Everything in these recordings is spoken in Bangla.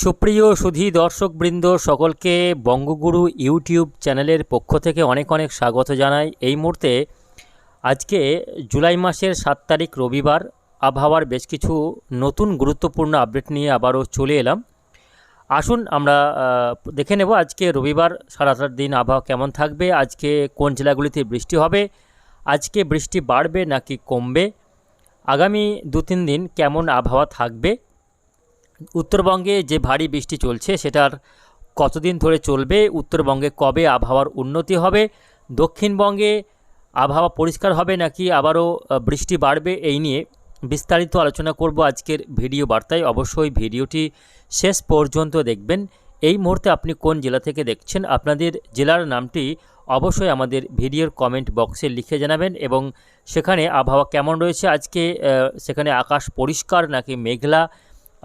সুপ্রিয় সুধী দর্শকবৃন্দ, সকলকে বঙ্গগুরু ইউটিউব চ্যানেলের পক্ষ থেকে অনেক অনেক স্বাগত জানাই। এই মুহূর্তে আজকে জুলাই মাসের সাত তারিখ রবিবার, আবহাওয়ার বেশ কিছু নতুন গুরুত্বপূর্ণ আপডেট নিয়ে আবারও চলে এলাম। আসুন আমরা দেখে নেব আজকে রবিবার সারাটার দিন আবহাওয়া কেমন থাকবে, আজকে কোন জেলাগুলিতে বৃষ্টি হবে, আজকে বৃষ্টি বাড়বে নাকি কমবে, আগামী দু তিন দিন কেমন আবহাওয়া থাকবে উত্তরবঙ্গে যে ভারী বৃষ্টি চলছে, সেটার কতদিন ধরে চলবে? উত্তরবঙ্গে কবে আবহাওয়ার উন্নতি হবে? দক্ষিণবঙ্গে আবহাওয়া পরিষ্কার হবে নাকি আবারও বৃষ্টি বাড়বে? এই নিয়ে বিস্তারিত আলোচনা করব আজকের ভিডিও বার্তায়। অবশ্যই ভিডিওটি শেষ পর্যন্ত দেখবেন। এই মুহূর্তে আপনি কোন জেলা থেকে দেখছেন, আপনাদের জেলার নামটি অবশ্যই আমাদের ভিডিওর কমেন্ট বক্সে লিখে জানাবেন এবং সেখানে আবহাওয়া কেমন রয়েছে আজকে সেখানে আকাশ পরিষ্কার নাকি মেঘলা?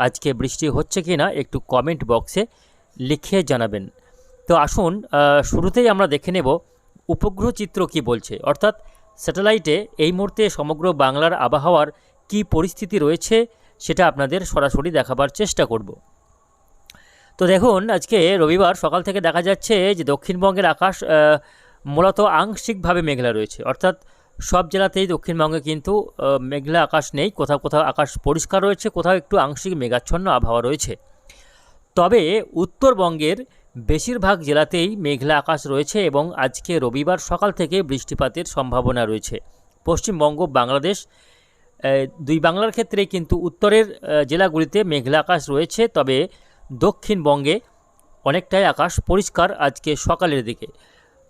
আজকে বৃষ্টি হচ্ছে কি না একটু কমেন্ট বক্সে লিখে জানাবেন। তো আসুন শুরুতেই আমরা দেখে নেব উপগ্রহ চিত্র কি বলছে। অর্থাৎ স্যাটেলাইটে এই মুহূর্তে সমগ্র বাংলার আবহাওয়ার কি পরিস্থিতি রয়েছে সেটা আপনাদের সরাসরি দেখাবার চেষ্টা করব। তো দেখুন, আজকে রবিবার সকাল থেকে দেখা যাচ্ছে যে দক্ষিণবঙ্গের আকাশ মূলত আংশিকভাবে মেঘলা রয়েছে। অর্থাৎ সব জেলাতেই দক্ষিণবঙ্গে কিন্তু মেঘলা আকাশ নেই। কোথাও কোথাও আকাশ পরিষ্কার রয়েছে, কোথাও একটু আংশিক মেঘাচ্ছন্ন আবহাওয়া রয়েছে। তবে উত্তরবঙ্গের বেশিরভাগ জেলাতেই মেঘলা আকাশ রয়েছে এবং আজকে রবিবার সকাল থেকে বৃষ্টিপাতের সম্ভাবনা রয়েছে। পশ্চিমবঙ্গ, বাংলাদেশ দুই বাংলার ক্ষেত্রে কিন্তু উত্তরের জেলাগুলিতে মেঘলা আকাশ রয়েছে, তবে দক্ষিণবঙ্গে অনেকটাই আকাশ পরিষ্কার আজকে সকালের দিকে।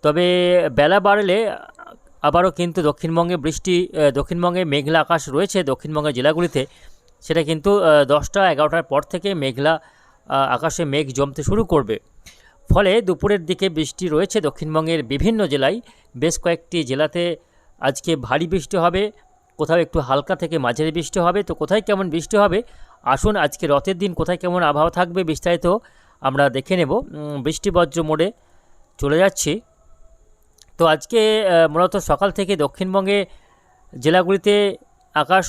তবে বেলা বাড়লে আবারও কিন্তু দক্ষিণবঙ্গে বৃষ্টি দক্ষিণবঙ্গে মেঘলা আকাশ রয়েছে দক্ষিণবঙ্গের জেলাগুলিতে। সেটা কিন্তু দশটা এগারোটার পর থেকে মেঘলা আকাশে মেঘ জমতে শুরু করবে। ফলে দুপুরের দিকে বৃষ্টি রয়েছে দক্ষিণবঙ্গের বিভিন্ন জেলায়। বেশ কয়েকটি জেলাতে আজকে ভারী বৃষ্টি হবে, কোথাও একটু হালকা থেকে মাঝারি বৃষ্টি হবে। তো কোথায় কেমন বৃষ্টি হবে? আসুন আজকে রথের দিন কোথায় কেমন আবহাওয়া থাকবে বিস্তারিত আমরা দেখে নেব। বৃষ্টি বজ্র মোড়ে চলে যাচ্ছি। তো আজকে মূলত সকাল থেকে দক্ষিণবঙ্গে জেলাগুলিতে আকাশ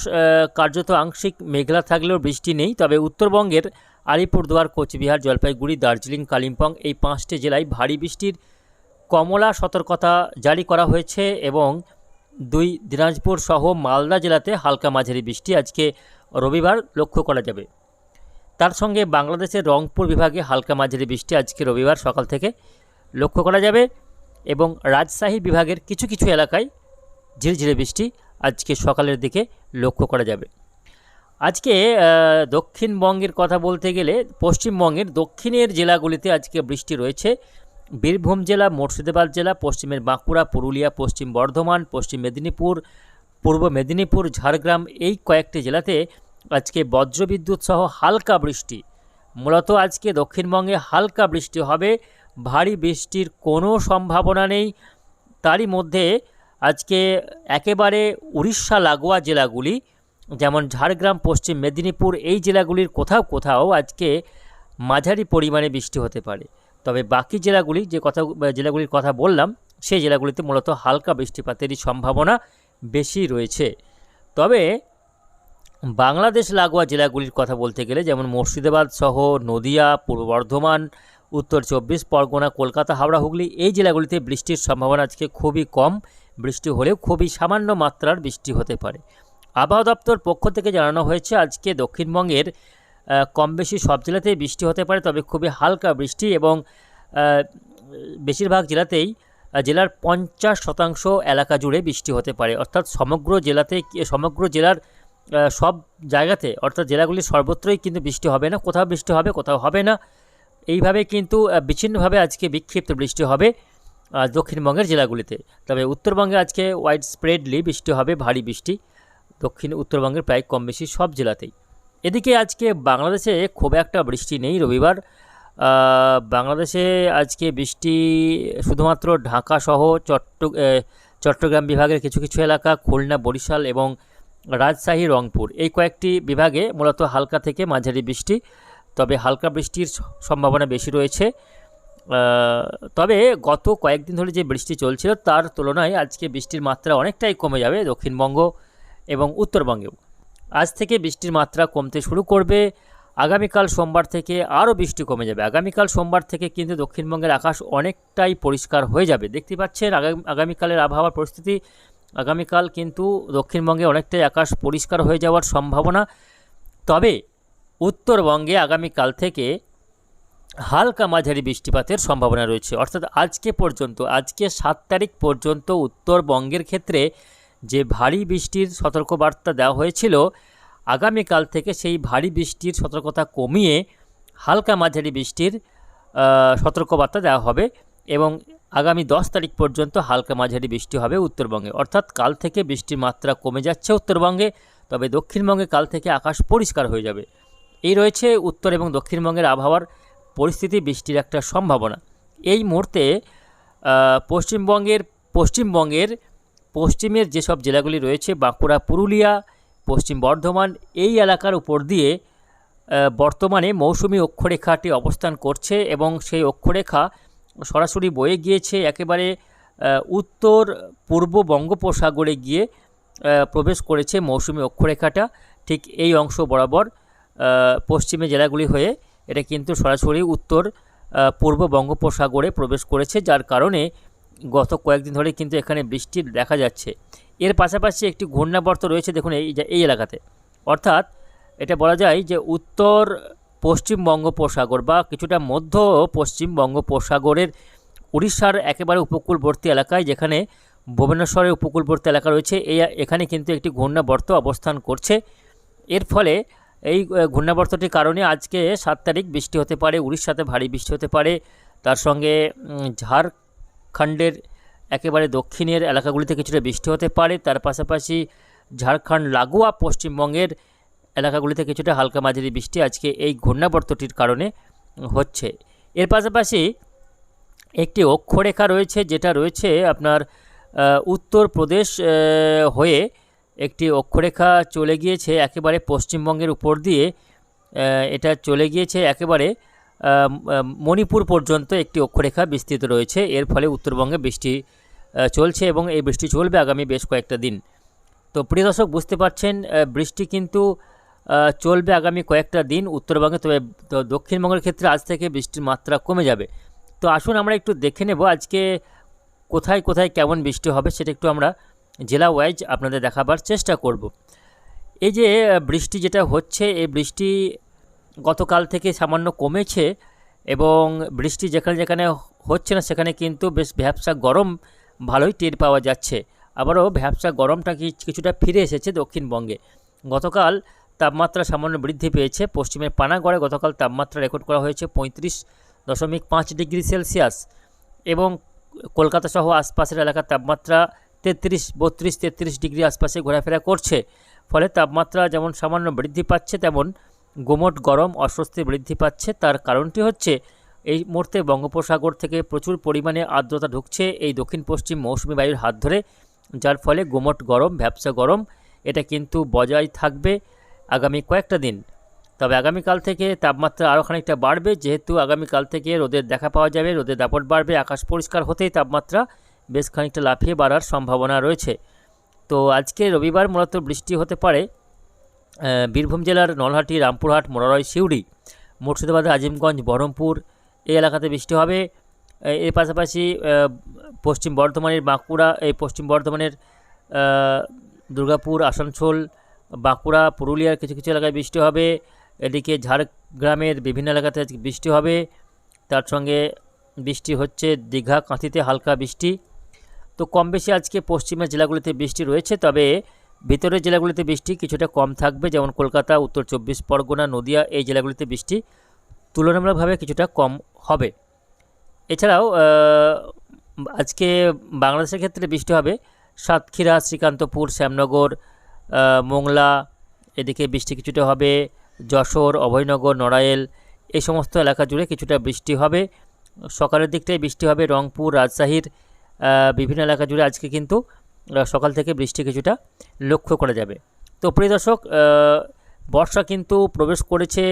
কার্যত আংশিক মেঘলা থাকলেও বৃষ্টি নেই। তবে উত্তরবঙ্গের আলিপুরদুয়ার, কোচবিহার, জলপাইগুড়ি, দার্জিলিং, কালিম্পং এই পাঁচটি জেলায় ভারী বৃষ্টির কমলা সতর্কতা জারি করা হয়েছে এবং দুই দিনাজপুর সহ মালদা জেলাতে হালকা মাঝারি বৃষ্টি আজকে রবিবার লক্ষ্য করা যাবে। তার সঙ্গে বাংলাদেশের রংপুর বিভাগে হালকা মাঝারি বৃষ্টি আজকে রবিবার সকাল থেকে লক্ষ্য করা যাবে। এবং রাজশাহী বিভাগের কিছু কিছু এলাকায় ঝিরঝিরে বৃষ্টি আজকে সকালের দিকে লক্ষ্য করা যাবে। আজকে দক্ষিণবঙ্গের কথা বলতে গেলে পশ্চিমবঙ্গের দক্ষিণের জেলাগুলিতে আজকে বৃষ্টি রয়েছে। বীরভূম জেলা, মুর্শিদাবাদ জেলা, পশ্চিমের বাঁকুড়া, পুরুলিয়া, পশ্চিম বর্ধমান, পশ্চিম মেদিনীপুর, পূর্ব মেদিনীপুর, ঝাড়গ্রাম এই কয়েকটি জেলাতে আজকে বজ্রবিদ্যুৎ সহ হালকা বৃষ্টি। মূলত আজকে দক্ষিণবঙ্গে হালকা বৃষ্টি হবে। ভারী বৃষ্টির কোনো সম্ভাবনা নেই। তারই মধ্যে আজকে একেবারে উড়িষ্যা লাগোয়া জেলাগুলি, যেমন ঝাড়গ্রাম, পশ্চিম মেদিনীপুর, এই জেলাগুলির কোথাও কোথাও আজকে মাঝারি পরিমাণে বৃষ্টি হতে পারে। তবে বাকি জেলাগুলি যে কথা, জেলাগুলির কথা বললাম, সেই জেলাগুলিতে মূলত হালকা বৃষ্টিপাতেরই সম্ভাবনা বেশি রয়েছে। তবে বাংলাদেশ লাগোয়া জেলাগুলির কথা বলতে গেলে, যেমন মুর্শিদাবাদ সহ নদিয়া, পূর্ব বর্ধমান উত্তর চব্বিশ, পরগনা, কলকাতা, হাওড়া, হুগলি এই জেলাগুলিতে বৃষ্টির সম্ভাবনা আজকে খুবই কম। বৃষ্টি হলেও খুবই সামান্য মাত্রার বৃষ্টি হতে পারে। আবহাওয়া দপ্তর পক্ষ থেকে জানানো হয়েছে, আজকে দক্ষিণবঙ্গের কম বেশি সব জেলাতেই বৃষ্টি হতে পারে, তবে খুবই হালকা বৃষ্টি এবং বেশিরভাগ জেলাতেই জেলার পঞ্চাশ শতাংশ এলাকা জুড়ে বৃষ্টি হতে পারে। অর্থাৎ সমগ্র জেলাতে, সমগ্র জেলার সব জায়গাতে, অর্থাৎ জেলাগুলির সর্বত্রই কিন্তু বৃষ্টি হবে না। কোথাও বৃষ্টি হবে, কোথাও হবে না। এইভাবে কিন্তু বিচ্ছিন্নভাবে আজকে বিক্ষিপ্ত বৃষ্টি হবে দক্ষিণবঙ্গের জেলাগুলিতে। তবে উত্তরবঙ্গে আজকে ওয়াইড স্প্রেডলি বৃষ্টি হবে, ভারী বৃষ্টি। দক্ষিণ উত্তরবঙ্গের প্রায় কম বেশি সব জেলাতেই। এদিকে আজকে বাংলাদেশে খুব একটা বৃষ্টি নেই রবিবার। বাংলাদেশে আজকে বৃষ্টি শুধুমাত্র ঢাকা সহ চট্ট চট্টগ্রাম বিভাগের কিছু কিছু এলাকা, খুলনা, বরিশাল এবং রাজশাহী, রংপুর। এই কয়েকটি বিভাগে মূলত হালকা থেকে মাঝারি বৃষ্টি। তবে হালকা বৃষ্টির সম্ভাবনা বেশি রয়েছে। তবে গত কয়েকদিন ধরে যে বৃষ্টি চলছিল, তার তুলনায় আজকে বৃষ্টির মাত্রা অনেকটাই কমে যাবে দক্ষিণবঙ্গ এবং উত্তরবঙ্গেও। আজ থেকে বৃষ্টির মাত্রা কমতে শুরু করবে। আগামীকাল সোমবার থেকে আরও বৃষ্টি কমে যাবে। আগামীকাল সোমবার থেকে কিন্তু দক্ষিণবঙ্গের আকাশ অনেকটাই পরিষ্কার হয়ে যাবে। দেখতে পাচ্ছেন আগামী আগামীকালের আবহাওয়ার পরিস্থিতি, আগামীকাল কিন্তু দক্ষিণবঙ্গে অনেকটাই আকাশ পরিষ্কার হয়ে যাওয়ার সম্ভাবনা। তবে উত্তরবঙ্গে আগামীকাল থেকে হালকা মাঝারি বৃষ্টিপাতের সম্ভাবনা রয়েছে। অর্থাৎ আজকে পর্যন্ত, আজকে সাত তারিখ পর্যন্ত উত্তরবঙ্গের ক্ষেত্রে যে ভারী বৃষ্টির সতর্কবার্তা দেওয়া হয়েছিল, আগামীকাল থেকে সেই ভারী বৃষ্টির সতর্কতা কমিয়ে হালকা মাঝারি বৃষ্টির সতর্কবার্তা দেওয়া হবে এবং আগামী দশ তারিখ পর্যন্ত হালকা মাঝারি বৃষ্টি হবে উত্তরবঙ্গে। অর্থাৎ কাল থেকে বৃষ্টির মাত্রা কমে যাচ্ছে উত্তরবঙ্গে, তবে দক্ষিণবঙ্গে কাল থেকে আকাশ পরিষ্কার হয়ে যাবে। এই রয়েছে উত্তর এবং দক্ষিণবঙ্গের আবহাওয়ার পরিস্থিতি বৃষ্টির একটা সম্ভাবনা। এই মুহূর্তে পশ্চিমবঙ্গের পশ্চিমবঙ্গের পশ্চিমের যেসব জেলাগুলি রয়েছে, বাঁকুড়া, পুরুলিয়া, পশ্চিম বর্ধমান, এই এলাকার উপর দিয়ে বর্তমানে মৌসুমি অক্ষরেখাটি অবস্থান করছে এবং সেই অক্ষরেখা সরাসরি বয়ে গিয়েছে একেবারে উত্তর, পূর্ব বঙ্গোপসাগরে গিয়ে প্রবেশ করেছে মৌসুমি অক্ষরেখাটা। ঠিক এই অংশ বরাবর পশ্চিমে জেলাগুলি হয়ে এটা কিন্তু সরাসরি উত্তর পূর্ব বঙ্গোপসাগরে প্রবেশ করেছে, যার কারণে গত কয়েকদিন ধরে কিন্তু এখানে বৃষ্টির দেখা যাচ্ছে। এর পাশাপাশি একটি ঘূর্ণাবর্ত রয়েছে, দেখুন এই এই এলাকাতে। অর্থাৎ এটা বলা যায় যে উত্তর পশ্চিম বঙ্গোপসাগর বা কিছুটা মধ্য পশ্চিম বঙ্গোপসাগরের উড়িষ্যার একেবারে উপকূলবর্তী এলাকায়, যেখানে ভুবনেশ্বরের উপকূলবর্তী এলাকা রয়েছে এই এখানে কিন্তু একটি ঘূর্ণাবর্ত অবস্থান করছে। এর ফলে এই ঘূর্ণাবর্তটির কারণে আজকে সাত তারিখ বৃষ্টি হতে পারে, উড়িষ্যাতে ভারী বৃষ্টি হতে পারে। তার সঙ্গে ঝাড়খণ্ডের একেবারে দক্ষিণের এলাকাগুলিতে কিছুটা বৃষ্টি হতে পারে। তার পাশাপাশি ঝাড়খণ্ড, লাগোয়া, পশ্চিমবঙ্গের এলাকাগুলিতে কিছুটা হালকা মাঝারি বৃষ্টি আজকে এই ঘূর্ণাবর্তটির কারণে হচ্ছে। এর পাশাপাশি একটি অক্ষরেখা রয়েছে, যেটা রয়েছে আপনার উত্তরপ্রদেশ হয়ে একটি অক্ষরেখা চলে গিয়েছে একেবারে পশ্চিমবঙ্গের উপর দিয়ে এটা চলে গিয়েছে একেবারে মণিপুর পর্যন্ত একটি অক্ষরেখা বিস্তৃত রয়েছে। এর ফলে উত্তরবঙ্গে বৃষ্টি চলছে এবং এই বৃষ্টি চলবে আগামী বেশ কয়েকটা দিন। তো প্রিয় দর্শক, বুঝতে পারছেন বৃষ্টি কিন্তু চলবে আগামী কয়েকটা দিন উত্তরবঙ্গে, তবে দক্ষিণবঙ্গের ক্ষেত্রে আজ থেকে বৃষ্টির মাত্রা কমে যাবে। তো আসুন আমরা একটু দেখে নেব আজকে কোথায় কোথায় কেমন বৃষ্টি হবে, সেটা একটু আমরা জেলা ওয়াইজ আপনাদের দেখাবার চেষ্টা করব। এই যে বৃষ্টি যেটা হচ্ছে, এই বৃষ্টি গতকাল থেকে সামান্য কমেছে এবং বৃষ্টি যেখানে যেখানে হচ্ছে না, সেখানে কিন্তু বেশ ভ্যাবসা গরম ভালোই টের পাওয়া যাচ্ছে। আবারও ভ্যাবসা গরমটা কিছুটা ফিরে এসেছে দক্ষিণবঙ্গে। গতকাল তাপমাত্রা সামান্য বৃদ্ধি পেয়েছে। পশ্চিমের পানাগড়ে গতকাল তাপমাত্রা রেকর্ড করা হয়েছে পঁয়ত্রিশ দশমিক পাঁচ ডিগ্রি সেলসিয়াস এবং কলকাতা সহ আশপাশের এলাকার তাপমাত্রা তেত্রিশ, বত্রিশ, তেত্রিশ ডিগ্রি আশপাশে ঘোরাফেরা করছে। ফলে তাপমাত্রা যেমন সামান্য বৃদ্ধি পাচ্ছে, তেমন গুমট গরম, অস্বস্তি বৃদ্ধি পাচ্ছে। তার কারণটি হচ্ছে, এই মুহূর্তে বঙ্গোপসাগর থেকে প্রচুর পরিমাণে আর্দ্রতা ঢুকছে এই দক্ষিণ পশ্চিম মৌসুমি বায়ুর হাত ধরে, যার ফলে গোমট গরম, ভ্যাবসা গরম, এটা কিন্তু বজায় থাকবে আগামী কয়েকটা দিন। তবে আগামীকাল থেকে তাপমাত্রা আরও খানিকটা বাড়বে। যেহেতু আগামীকাল থেকে রোদের দেখা পাওয়া যাবে, রোদের দাপট বাড়বে, আকাশ পরিষ্কার হতেই তাপমাত্রা বেশ খানিকটা লাফিয়ে বাড়ার সম্ভাবনা রয়েছে। তো আজকে রবিবার মূলত বৃষ্টি হতে পারে বীরভূম জেলার নলহাটি, রামপুরহাট, মোরারয়, সিউড়ি, মুর্শিদাবাদ, আজিমগঞ্জ, বহরমপুর, এই এলাকাতে বৃষ্টি হবে। এর পাশাপাশি পশ্চিম বর্ধমানের বাঁকুড়া, এই পশ্চিম বর্ধমানের দুর্গাপুর, আসানসোল, বাঁকুড়া, পুরুলিয়ার কিছু কিছু এলাকায় বৃষ্টি হবে। এদিকে ঝাড়গ্রামের বিভিন্ন এলাকাতে আজকে বৃষ্টি হবে। তার সঙ্গে বৃষ্টি হচ্ছে, দীঘা, কাঁথিতে হালকা বৃষ্টি। তো কম বেশি আজকে পশ্চিমের জেলাগুলিতে বৃষ্টি রয়েছে, তবে ভিতরের জেলাগুলিতে বৃষ্টি কিছুটা কম থাকবে, যেমন কলকাতা, উত্তর চব্বিশ পরগনা, নদিয়া, এই জেলাগুলিতে বৃষ্টি তুলনামূলকভাবে কিছুটা কম হবে। এছাড়াও আজকে বাংলাদেশের ক্ষেত্রে বৃষ্টি হবে, সাতক্ষীরা, শ্রীকান্তপুর, শ্যামনগর মোংলা, এদিকে বৃষ্টি কিছুটা হবে, যশোর, অভয়নগর, নড়াইল, এই সমস্ত এলাকা জুড়ে কিছুটা বৃষ্টি হবে। সকালের দিকটায় বৃষ্টি হবে রংপুর, রাজশাহীর বিভিন্ন এলাকা জুড়ে আজকে কিন্তু সকাল থেকে বৃষ্টি কিছুটা লক্ষ্য করা যাবে। তো প্রিয় দর্শক বর্ষা কিন্তু প্রবেশ করেছে,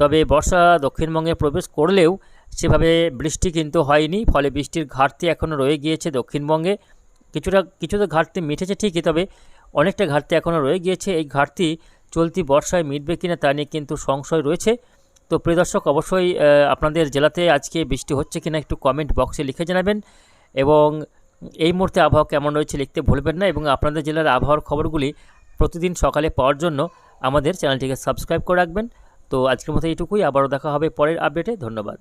তবে বর্ষা দক্ষিণবঙ্গে প্রবেশ করলেও সেভাবে বৃষ্টি কিন্তু হয়নি, ফলে বৃষ্টির ঘাটতি এখনও রয়ে গিয়েছে দক্ষিণবঙ্গে। কিছুটা কিছুটা ঘাটতি মিটেছে ঠিকই, তবে অনেকটা ঘাটতি এখনও রয়ে গিয়েছে। এই ঘাটতি চলতি বর্ষায় মিটবে কিনা তা নিয়ে কিন্তু সংশয় রয়েছে। তো প্রিয় দর্শক, অবশ্যই আপনাদের জেলাতে আজকে বৃষ্টি হচ্ছে কিনা একটু কমেন্ট বক্সে লিখে জানাবেন। এবং এই মুহূর্তে আবহাওয়া কেমন রয়েছে লিখতে ভুলবেন না এবং আপনাদের জেলার আবহাওয়ার খবরগুলি প্রতিদিন সকালে পাওয়ার জন্য আমাদের চ্যানেলটিকে সাবস্ক্রাইব করে রাখবেন। তো আজকের মতো এইটুকুই, আবারও দেখা হবে পরের আপডেটে। ধন্যবাদ।